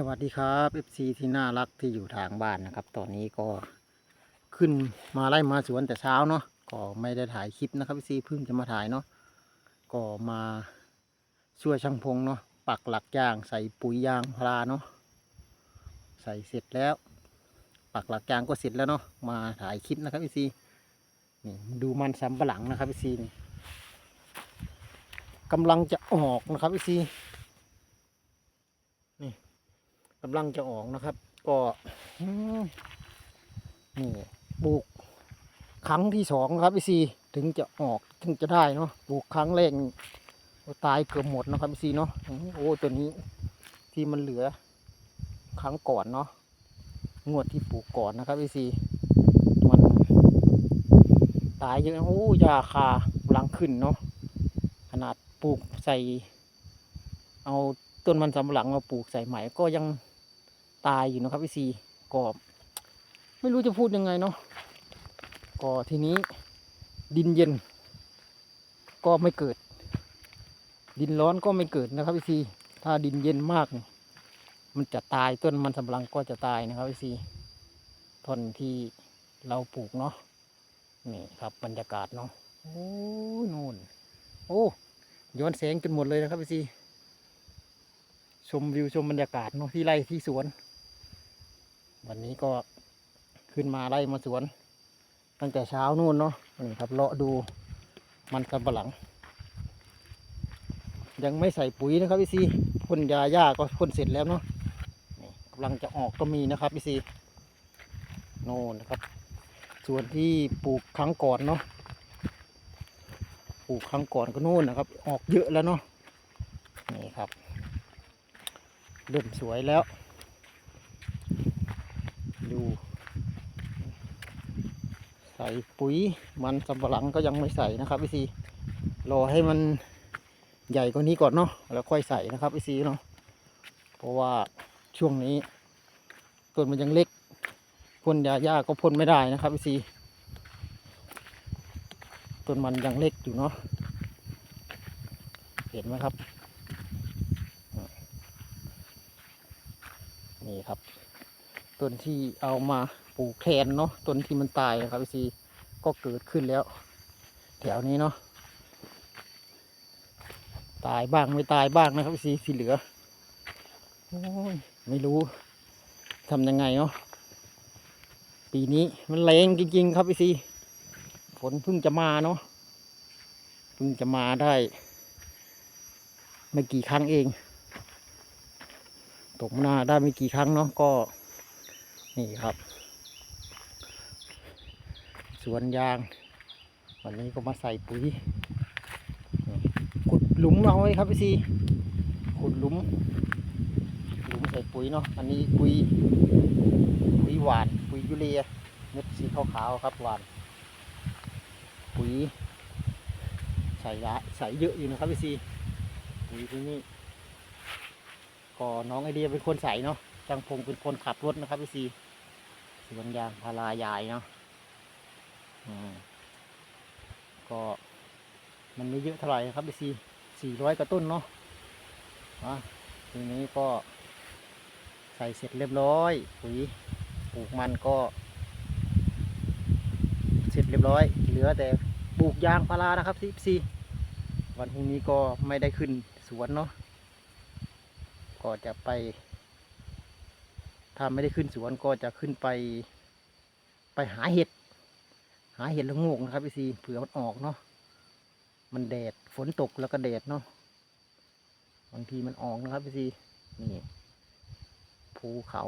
สวัสดีครับ FC ที่น่ารักที่อยู่ทางบ้านนะครับ ตอนนี้ก็ขึ้นมาไล่มาสวนแต่เช้าเนาะก็ไม่ได้ถ่ายคลิปนะครับ FC เพิ่งจะมาถ่ายเนาะก็มาช่วยช่างพงเนาะปักหลักยางใส่ปุ๋ยยางพาราเนาะใส่เสร็จแล้ว ปักหลักยางก็เสร็จแล้วเนาะมาถ่ายคลิปนะครับ FC นี่ดูมันสำปะหลังนะครับ FC นี่กำลังจะออกนะครับ FC กำลังจะออกนะครับ ก็นี่ปลูกครั้งที่สองครับพี่ซีถึงจะออกถึงจะได้เนาะปลูกครั้งแรกตายเกือบหมดนะครับพี่ซีเนาะโอ้ตัวนี้ที่มันเหลือครั้งก่อนเนาะงวดที่ปลูกก่อนนะครับพี่ซีมันตายเยอะโอ้ยาคากำลังขึ้นเนาะขนาดปลูกใส่ เอาต้นมันสำปะหลังมาปลูกใส่ใหม่ก็ยัง ตายอยู่นะครับพี่ซีก็ไม่รู้จะพูดยังไงเนาะก็ทีนี้ ดินเย็น ก็ไม่เกิด ดินร้อนก็ไม่เกิดนะครับพี่ซีถ้าดินเย็นมาก มันจะตายต้นมันสำปังก็จะตายนะครับพี่ซีต้นที่เราปลูกเนาะนี่ครับบรรยากาศเนาะโอ้นู่นโอ้ย้อนแสงจนหมดเลยนะครับพี่ซีชมวิวชมบรรยากาศเนาะที่ไร่ที่สวน วันนี้ก็ขึ้นมาไล่มาสวน ตั้งแต่เช้านู่นเนาะนี่ครับเลาะดูมันสำปะหลัง ยังไม่ใส่ปุ๋ยนะครับพี่ซีพ่นยาหญ้าก็พ่นเสร็จแล้วเนาะนี่กำลังจะออกก็มีนะครับพี่ซีโน่นนะครับ ส่วนที่ปลูกครั้งก่อนเนาะปลูกครั้งก่อนก็นู่นนะครับ ออกเยอะแล้วเนาะนี่ครับเริ่มสวยแล้ว ดูใส่ปุ๋ยมันสำปะหลังก็ยังไม่ใส่นะครับพี่ซีรอให้มันใหญ่กว่านี้ก่อนเนาะแล้วค่อยใส่นะครับพี่ซีเนาะเพราะว่าช่วงนี้ต้นมันยังเล็กพ่นยาหญ้าก็พ่นไม่ได้นะครับพี่ซีต้นมันยังเล็กอยู่เนาะเห็นไหมครับ นี่ครับ ต้นที่เอามาปลูกแทนเนาะต้นที่มันตายนะครับพี่ซีก็เกิดขึ้นแล้ว แถวนี้เนาะตายบ้างไม่ตายบ้างนะครับพี่ซีที่เหลือโอ้ยไม่รู้ทำยังไงเนาะปีนี้มันแรงจริงๆ ครับพี่ซีฝนเพิ่งจะมาเนาะเพิ่งจะมาได้ ไม่กี่ครั้งเอง ตกนาได้ไม่กี่ครั้งเนาะก็ นี่ครับ สวนยาง วันนี้ก็มาใส่ปุ๋ยขุดหลุมเอาไว้ครับพี่ซีขุดหลุม หลุมใส่ปุ๋ยเนาะอันนี้ปุ๋ยปุ๋ยหวาน ปุ๋ยยูเรียเม็ดสีขาวๆครับหวานปุ๋ยใส่ละใส่เยอะอยู่นะครับพี่ซีปุ๋ยที่นี่ก็น้องไอเดียเป็นคนใส่เนาะจังพงเป็นคนขับรถนะครับพี่ซี สวนยางพารายายเนาะอืมก็มันไม่เยอะเท่าไหร่ครับพี่ซีสี่ร้อยกว่าต้นเนาะอะทีนี้ก็ใส่เสร็จเรียบร้อยปุ๋ยปลูกมันก็ เสร็จเรียบร้อย เหลือแต่ปลูกยางพารานะครับพี่ซีวันพรุ่งนี้ก็ไม่ได้ขึ้นสวนเนาะก็จะไป ถ้าไม่ได้ขึ้นสวนก็จะขึ้นไปไปหาเห็ด หาเห็ดละงกนะครับพี่ซีเผื่อมันออกเนาะมันแดดฝนตกแล้วก็แดดเนาะบางทีมันออกนะครับพี่ซีนี่ภูเขา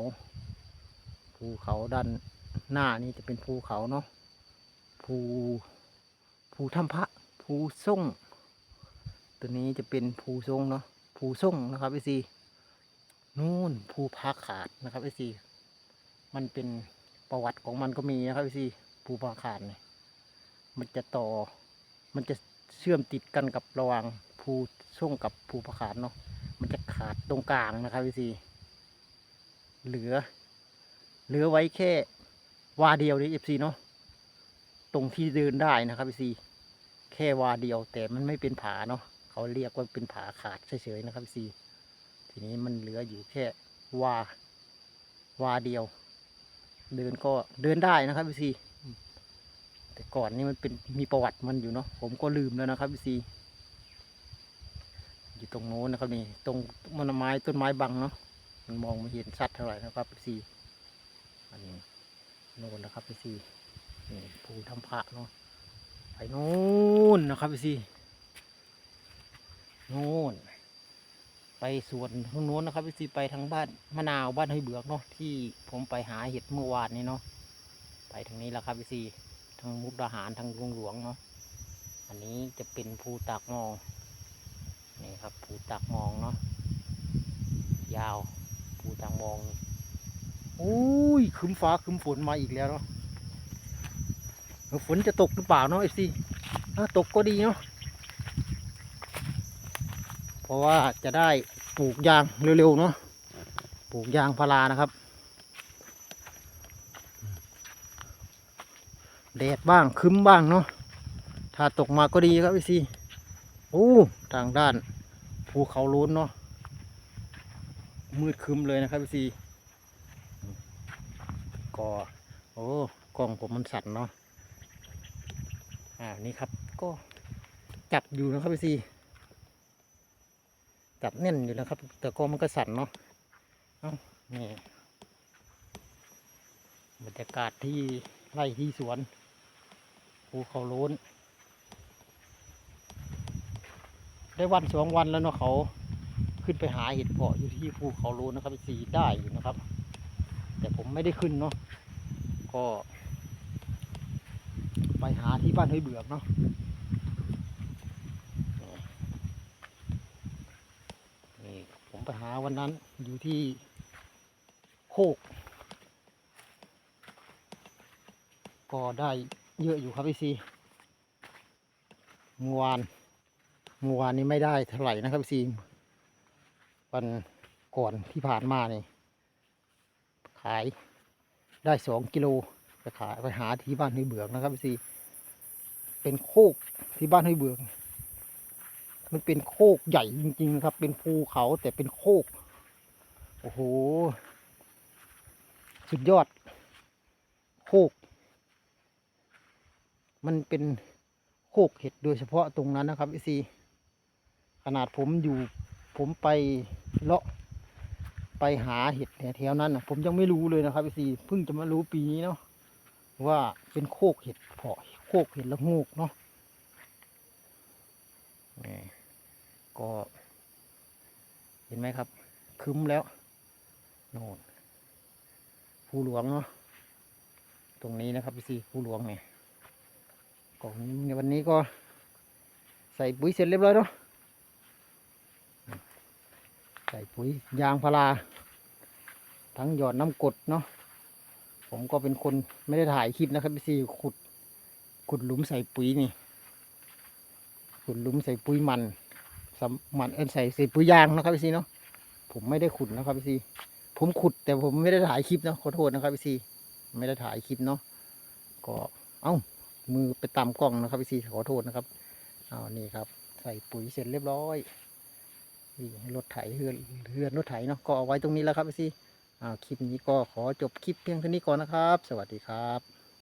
ภูเขาด้านหน้านี่จะเป็นภูเขาเนาะภูภูถ้ำพระภูส่งตัวนี้จะเป็นภูทรงเนาะภูส่งนะครับพี่ซี นู่นภูพาขาดนะครับพี่ซีมันเป็นประวัติของมันก็มีนะครับพี่ซีภูพาขาดเนี่ยมันจะต่อ มันจะเชื่อมติดกันกับระหว่างภูส่วงกับภูพาขาดเนาะมันจะขาดตรงกลางนะครับพี่ซีเหลือ เหลือไว้แค่วาเดียวนี่เอฟซีเนาะตรงที่เดินได้นะครับพี่ซีแค่วาเดียวแต่มันไม่เป็นผาเนาะเขาเรียกว่าเป็นผาขาดเฉยๆนะครับพี่ซี ทีนี้มันเหลืออยู่แค่วาวาเดียว เดินก็เดินได้นะครับพี่ซีแต่ก่อนนี่มันเป็นมีประวัติมันอยู่เนาะผมก็ลืมแล้วนะครับพี่ซีอยู่ตรงโน้นนะครับนี่ตรงมันไม้ต้นไม้บังเนาะมันมองไม่เห็นชัดเท่าไหร่นะครับพี่ซีอันนี้โน่นนะครับพี่ซีนี่ภูทำพระเนาะไปโน่นนะครับพี่ซีโน่น ไปสวนทางโน้นนะครับพี่ซีไปทางบ้านมะนาวบ้านห้วยเบือกเนาะที่ผมไปหาเห็ดเมื่อวานนี้เนาะไปทางนี้แล้วครับพี่ซีทางมุกดาหารทางหลวงหลวงเนาะอันนี้จะเป็นภูตากมองนี่ครับภูตากมองเนาะยาวภูตากมองอุ้ยครึ้มฟ้าครึ้มฝนมาอีกแล้วเนาะฝนจะตกหรือเปล่าเนาะเอซีถ้าตกก็ดีเนาะ เพราะว่าจะได้ปลูกยางเร็วๆเนาะปลูกยางพารานะครับแดดบ้างคึ้มบ้างเนาะถ้าตกมาก็ดีครับพี่ซีโอ้ทางด้านภูเขาล้นเนาะมืดคึ้มเลยนะครับพี่ซีก็โอ้กล้องผมมันสั่นเนาะอ่านี่ครับก็จับอยู่นะครับพี่ซี จับแน่นอยู่นะครับ แต่ก็มันก็สั่นเนาะนี่บรรยากาศที่ไร่ที่สวนภูเขาโล้น ได้วันสองวันแล้วเนาะเขาขึ้นไปหาเห็ดเพาะอยู่ที่ภูเขาโล้นนะครับสีได้อยู่นะครับ แต่ผมไม่ได้ขึ้นเนาะก็ ไปหาที่บ้านห้วยเบือกเนาะ นี่ผม ไปหาวันนั้นอยู่ที่โคก ก็ได้เยอะอยู่ครับพี่ซีเมื่อวานเมื่อวานนี้ไม่ได้เท่าไหร่นะครับพี่ซีวันก่อนที่ผ่านมานี่ขายได้สองกิโลไปขายไปหาที่บ้านห้วยเบือกนะครับพี่ซีเป็นโคกที่บ้านห้วยเบือก มันเป็นโคกใหญ่จริง ๆ ครับ เป็นภูเขาแต่เป็นโคก โอ้โห สุดยอด โคก มันเป็นโคกเห็ดโดยเฉพาะตรงนั้นนะครับพี่ซีขนาดผมอยู่ผมไปเลาะไปหาเห็ดแถวนั้นนะผมยังไม่รู้เลยนะครับพี่ซีเพิ่งจะมารู้ปีนี้เนาะว่าเป็นโคกเห็ดเพาะโคกเห็ดละโงกเนาะนี่ ก็เห็นไหมครับ คึ้มแล้วโน่นภูหลวงเนาะตรงนี้นะครับพี่ซีภูหลวงเนี่ยกล่องในวันนี้ก็ใส่ปุ๋ยเสร็จเรียบร้อยเนาะใส่ปุ๋ยยางพาราทั้งหยอดน้ำกดเนาะผมก็เป็นคนไม่ได้ถ่ายคลิปนะครับพี่ซีขุดขุดหลุมใส่ปุ๋ยนี่ขุดหลุมใส่ปุ๋ยมัน สมันเอ็นใส่ใส่ปุ๋ยยางนะครับพี่ซีเนาะผมไม่ได้ขุดนะครับพี่ซีผมขุดแต่ผมไม่ได้ถ่ายคลิปเนาะขอโทษนะครับพี่ซีไม่ได้ถ่ายคลิปเนาะก็เอ้ามือไปตามกล้องนะครับพี่ซีขอโทษนะครับเอานี่ครับ ใส่ปุ๋ยเสร็จเรียบร้อยนี่รถไถเฮือนเฮือนรถไถเนาะก็เอาไว้ตรงนี้แล้วครับพี่ซีอ่าคลิปนี้ก็ขอจบคลิปเพียงเท่านี้ก่อนนะครับ สวัสดีครับ